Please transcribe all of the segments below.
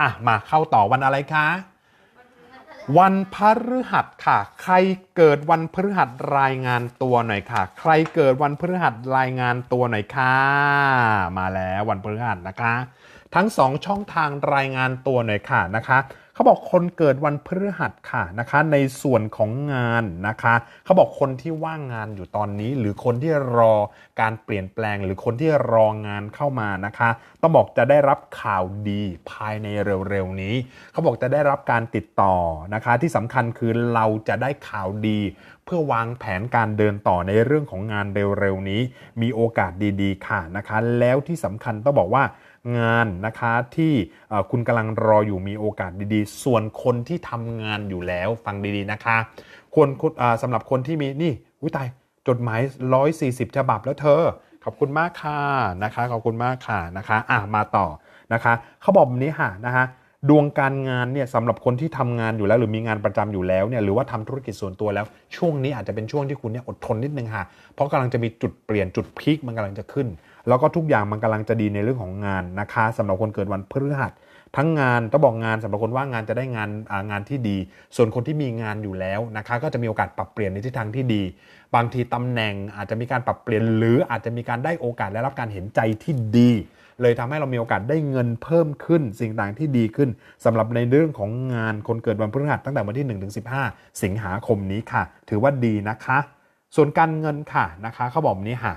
อะมาเข้าต่อวันอะไรคะ วันพฤหัสค่ะ ใครเกิดวันพฤหัสรายงานตัวหน่อยค่ะ ใครเกิดวันพฤหัสรายงานตัวหน่อยค่ะ มาแล้ววันพฤหัสนะคะ ทั้งสองช่องทางรายงานตัวหน่อยค่ะนะคะเขาบอกคนเกิดวันพฤหัสค่ะนะคะ ในส่วนของงานนะคะเขาบอกคนที่ว่างงานอยู่ตอนนี้ หรือคนที่รอการเปลี่ยนแปลง หรือคนที่รองานเข้ามานะคะ ต้องบอกจะได้รับข่าวดีภายในเร็วๆนี้เขาบอกจะได้รับการติดต่อนะคะ ที่สำคัญคือเราจะได้ข่าวดี เพื่อวางแผนการเดินต่อในเรื่องของงานเร็วๆนี้ มีโอกาสดีๆ ค่ะนะคะ แล้วที่สำคัญต้องบอกว่า งานนะคะที่คุณกำลังรออยู่มีโอกาสดีๆ ส่วนคนที่ทำงานอยู่แล้วฟังดีๆนะคะควรสำหรับคนที่มีนี่อุ้ยตายจดหมาย 140 ฉบับแล้วเธอ ขอบคุณมากค่ะนะคะขอบคุณมากค่ะนะคะอะมาต่อนะคะเขาบอกแบบนี้ค่ะนะคะดวงการงานเนี่ยสำหรับคนที่ทำงานอยู่แล้ว หรือมีงานประจำอยู่แล้วเนี่ยหรือว่าทำธุรกิจส่วนตัวแล้ว ช่วงนี้อาจจะเป็นช่วงที่คุณเนี่ยอดทนนิดนึงค่ะ เพราะกำลังจะมีจุดเปลี่ยนจุดพีคมันกำลังจะขึ้น แล้วก็ทุกอย่างมันกำลังจะดีในเรื่องของงานนะคะสำหรับคนเกิดวันพฤหัสทั้งงานต้องบอกงานสำหรับคนว่างงานจะได้งานงานที่ดี ส่วนคนที่มีงานอยู่แล้วนะคะก็จะมีโอกาสปรับเปลี่ยนในทิศทางที่ดี บางทีตำแหน่งอาจจะมีการปรับเปลี่ยน หรืออาจจะมีการได้โอกาสและรับการเห็นใจที่ดี เลยทำให้เรามีโอกาสได้เงินเพิ่มขึ้น สิ่งต่างที่ดีขึ้นสำหรับในเรื่องของงานคนเกิดวันพฤหัสตั้งแต่วันที่1ถึง15 สิงหาคมนี้ค่ะ ถือว่าดีนะคะ ส่วนการเงินค่ะนะคะเขาบอกนี้ค่ะ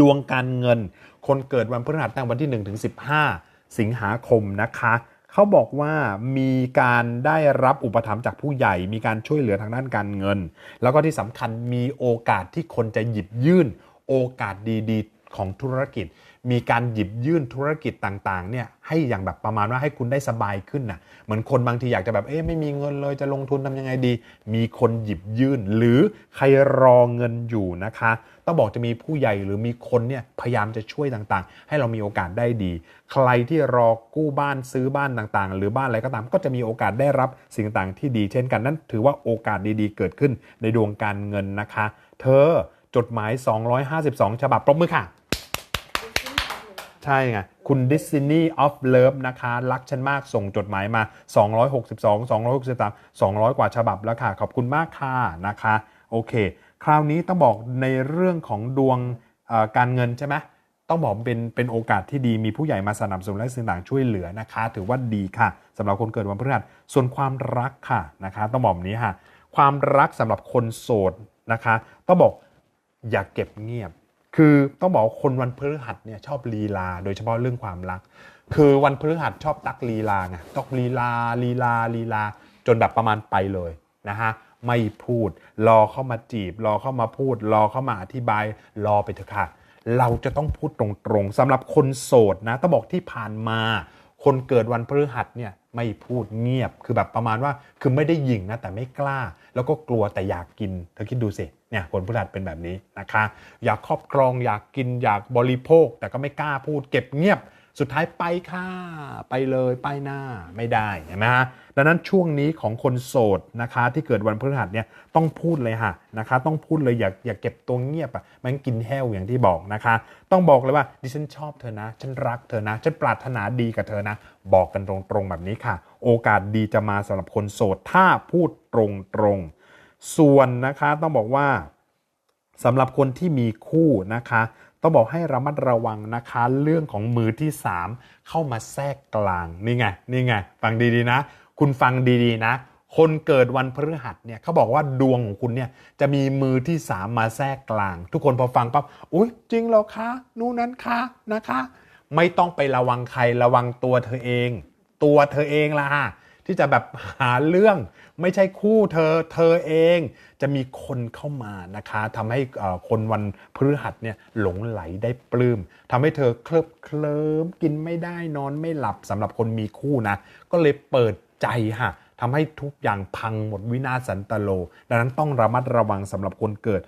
ดวงการเงิน คนเกิดวันพฤหัสตั้งวันที่ 1 ถึง 15 สิงหาคมนะคะเขาบอกว่ามีการได้รับอุปถัมภ์จากผู้ใหญ่ มีการช่วยเหลือทางด้านการเงิน แล้วก็ที่สำคัญมีโอกาสที่คนจะหยิบยื่น โอกาสดีๆ ของธุรกิจ มีการหยิบยื่นธุรกิจต่างๆเนี่ยให้อย่างแบบประมาณว่าให้คุณได้สบายขึ้นนะเหมือนคนบางทีอยากจะแบบเอ๊ะไม่มีเงินเลยจะลงทุนทำยังไงดี มีคนหยิบยื่น หรือใครรอเงินอยู่นะคะ ต้องบอกจะมีผู้ใหญ่หรือมีคนเนี่ยพยายามจะช่วยต่างๆ ให้เรามีโอกาสได้ดี ใครที่รอกู้บ้านซื้อบ้านต่างๆ หรือบ้านอะไรก็ตามก็จะมีโอกาสได้รับสิ่งต่างๆที่ดี เช่นกันนั่นถือว่าโอกาสดีๆ เกิดขึ้นในดวงการเงินนะคะ เธอจดหมาย 252 ฉบับปรบมือค่ะ ใช่ไง คุณ Disney of Love นะคะ รักฉันมากส่งจดหมายมา 262 263 200 กว่าฉบับแล้วค่ะ ขอบคุณมากค่ะนะคะ โอเค คราวนี้ต้องบอกในเรื่องของดวงการเงินใช่ไหมต้องบอกเป็นเป็นโอกาสที่ดีมีผู้ใหญ่มาสนับสนุนและสิ่งต่างช่วยเหลือนะคะ ถือว่าดีค่ะสำหรับคนเกิดวันพฤหัสส่วนความรักค่ะนะคะต้องบอกแบบนี้ค่ะ ความรักสำหรับคนโสดนะคะ ต้องบอกอย่าเก็บเงียบ คือต้องบอกว่าคนวันพฤหัสเนี่ยชอบลีลา โดยเฉพาะเรื่องความรัก คือวันพฤหัสชอบตักลีลาไงตักลีลาลีลาลีลา จนแบบประมาณไปเลยนะฮะไม่พูด รอเข้ามาจีบ รอเข้ามาพูด รอเข้ามาอธิบาย รอไปเถอะค่ะ เราจะต้องพูดตรงๆสำหรับคนโสดนะต้องบอกที่ผ่านมา คนเกิดวันพฤหัสเนี่ยไม่พูดเงียบคือแบบประมาณว่าคือไม่ได้ยิงนะแต่ไม่กล้า แล้วก็กลัวแต่อยากกิน เธอคิดดูสิเนี่ยคนพฤหัสเป็นแบบนี้นะคะ อยากครอบครองอยากกินอยากบริโภค แต่ก็ไม่กล้าพูดเก็บเงียบ สุดท้ายไปค่ะไปเลยไปหน้าไม่ได้เห็นไหมฮะดังนั้นช่วงนี้ของคนโสดนะคะที่เกิดวันพฤหัสเนี่ยต้องพูดเลยค่ะนะคะต้องพูดเลยอย่าอย่าเก็บตัวเงียบอะมันกินแห้วอย่างที่บอกนะคะ ต้องบอกเลยว่าดิฉันชอบเธอนะ ฉันรักเธอนะ ฉันปรารถนาดีกับเธอนะ บอกกันตรงๆแบบนี้ค่ะ โอกาสดีจะมาสำหรับคนโสดถ้าพูดตรงๆส่วนนะคะต้องบอกว่าสำหรับคนที่มีคู่นะคะ ต้องบอกให้ระมัดระวังนะคะเรื่องของมือที่ 3 เข้ามาแทรกกลางนี่ไงนี่ไงฟังดีๆนะ คุณฟังดีๆนะ คนเกิดวันพฤหัสเนี่ยเขาบอกว่าดวงของคุณเนี่ยจะมีมือที่3มาแทรกกลาง ทุกคนพอฟังปั๊บอุ้ยจริงเหรอคะนู่นนั้นคะนะคะ ไม่ต้องไประวังใครระวังตัวเธอเอง ตัวเธอเองล่ะ ที่จะแบบหาเรื่องไม่ใช่คู่เธอเธอเอง จะมีคนเข้ามานะคะทำให้คนวันพฤหัสเนี่ยหลงไหลได้ปลื้มทำให้เธอเคลิบเคลิ้มกินไม่ได้นอนไม่หลับสำหรับคนมีคู่นะ ก็เลยเปิดใจค่ะ ทำให้ทุกอย่างพังหมดวินาศสันตโล ดังนั้นต้องระมัดระวังสำหรับคนเกิด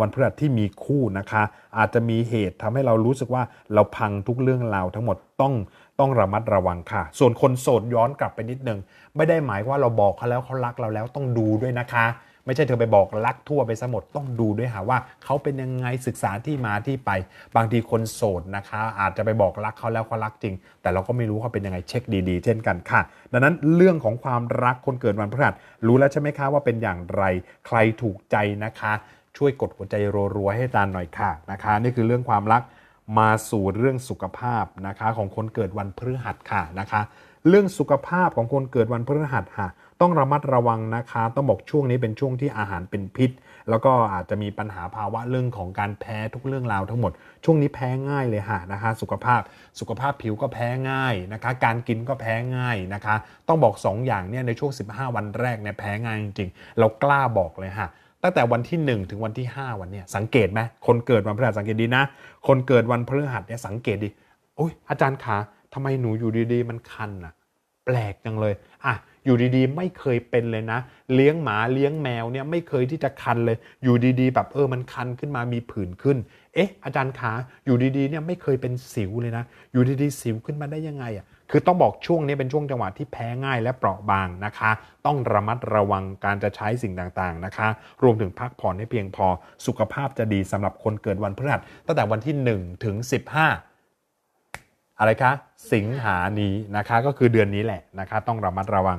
วันพฤหัสที่มีคู่นะคะ อาจจะมีเหตุทำให้เรารู้สึกว่าเราพังทุกเรื่องราวทั้งหมดต้องต้องระมัดระวังค่ะ ส่วนคนโสดย้อนกลับไปนิดนึง ไม่ได้หมายว่าเราบอกเขาแล้วเขารักเราแล้วต้องดูด้วยนะคะ ไม่ใช่เธอไปบอกรักทั่วไปซะหมดต้องดูด้วยหาว่าเขาเป็นยังไงศึกษาที่มาที่ไป บางทีคนโสดนะคะ อาจจะไปบอกรักเขาแล้วเขารักจริง แต่เราก็ไม่รู้เขาเป็นยังไงเช็คดีๆ เช่นกันค่ะ ดังนั้นเรื่องของความรักคนเกิดวันพฤหัสรู้แล้วใช่ไหมคะว่าเป็นอย่างไรใครถูกใจนะคะ ช่วยกดหัวใจรัวๆให้อาจารย์หน่อยค่ะนะคะ นี่คือเรื่องความรักมาสู่เรื่องสุขภาพนะคะ ของคนเกิดวันพฤหัสค่ะนะคะ เรื่องสุขภาพของคนเกิดวันพฤหัสค่ะ ต้องระมัดระวังนะคะ ต้องบอกช่วงนี้เป็นช่วงที่อาหารเป็นพิษ แล้วก็อาจจะมีปัญหาภาวะเรื่องของการแพ้ทุกเรื่องราวทั้งหมด ช่วงนี้แพ้ง่ายเลยค่ะนะคะ สุขภาพสุขภาพผิวก็แพ้ง่ายนะคะ การกินก็แพ้ง่ายนะคะ ต้องบอก 2 อย่างเนี่ยในช่วง 15 วันแรกเนี่ยแพ้ง่ายจริงๆ เรากล้าบอกเลยค่ะตั้งแต่วันที่ 1 ถึงวันที่ 5 วันเนี่ยสังเกตไหมคนเกิดวันพฤหัสสังเกตดีนะ คนเกิดวันพฤหัสเนี่ยสังเกตดีโอ้ยอาจารย์ขาทำไมหนูอยู่ดีๆ มันคันอะแปลกจังเลยอะ อยู่ดีๆ ไม่เคยเป็นเลยนะ เลี้ยงหมาเลี้ยงแมวเนี่ยไม่เคยที่จะคันเลย อยู่ดีๆ แบบเออมันคันขึ้นมามีผื่นขึ้น เอ๊ะ อาจารย์ขาอยู่ดีๆเนี่ยไม่เคยเป็นสิวเลยนะ อยู่ดีๆสิวขึ้นมาได้ยังไงอะคือต้องบอกช่วงนี้เป็นช่วงจังหวะที่แพ้ง่ายและเปราะบางนะคะ ต้องระมัดระวังการจะใช้สิ่งต่างๆนะคะ รวมถึงพักผ่อนให้เพียงพอสุขภาพจะดีสำหรับคนเกิดวันพฤหัสตั้งแต่วันที่1ถึง15อะไรคะ สิงหานี้นะคะก็คือเดือนนี้แหละนะคะ ต้องระมัดระวัง